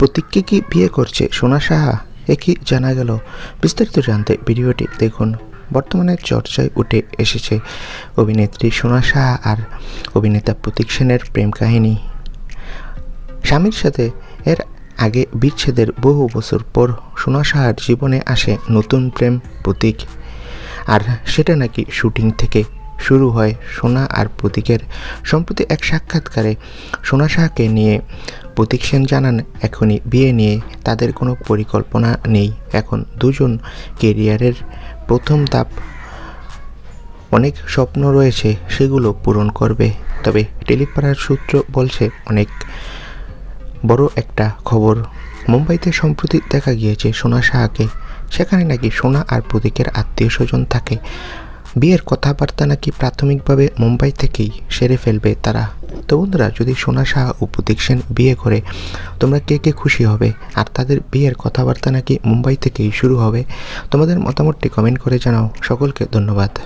প্রতীককে কি বিয়ে করছে? সোনা সাহা একই জানা গেল? বিস্তারিত জানতে ভিডিওটি দেখুন। বর্তমানে চর্চায় উঠে এসেছে অভিনেত্রী সোনা সাহা আর অভিনেতা প্রতীক সেনের প্রেম কাহিনী। স্বামীর সাথে এর আগে বিচ্ছেদের বহু বছর পর সোনা সাহার জীবনে আসে নতুন প্রেম প্রতীক। আর সেটা নাকি শুটিং থেকে শুরু হয় সোনা আর প্রতীকের। সম্প্রতি এক সাক্ষাৎকারে সোনা সাহাকে নিয়ে প্রতীক সেন জানান, এখনই বিয়ে নিয়ে তাদের কোনো পরিকল্পনা নেই। এখন দুজন কেরিয়ারের প্রথম ধাপ। অনেক স্বপ্ন রয়েছে, সেগুলো পূরণ করবে। তবে টেলিপাড়ার সূত্র বলছে, অনেক বড় একটা খবর। মুম্বাইতে সম্প্রতি দেখা গিয়েছে সোনা সাহাকে সেখানে নাকি সোনা আর প্রতীকের আত্মীয় স্বজন থাকে। বিয়ের কথাবার্তা নাকি প্রাথমিকভাবে মুম্বাই থেকেই সেরে ফেলবে তারা? তো বন্ধুরা, যদি সোনা সাহা ও প্রতীক সেন বিয়ে করে, তোমরা কে কে খুশি হবে? আর তাদের বিয়ের কথাবার্তা নাকি মুম্বাই থেকেই শুরু হবে? তোমাদের মতামতটি কমেন্ট করে জানাও। সকলকে ধন্যবাদ।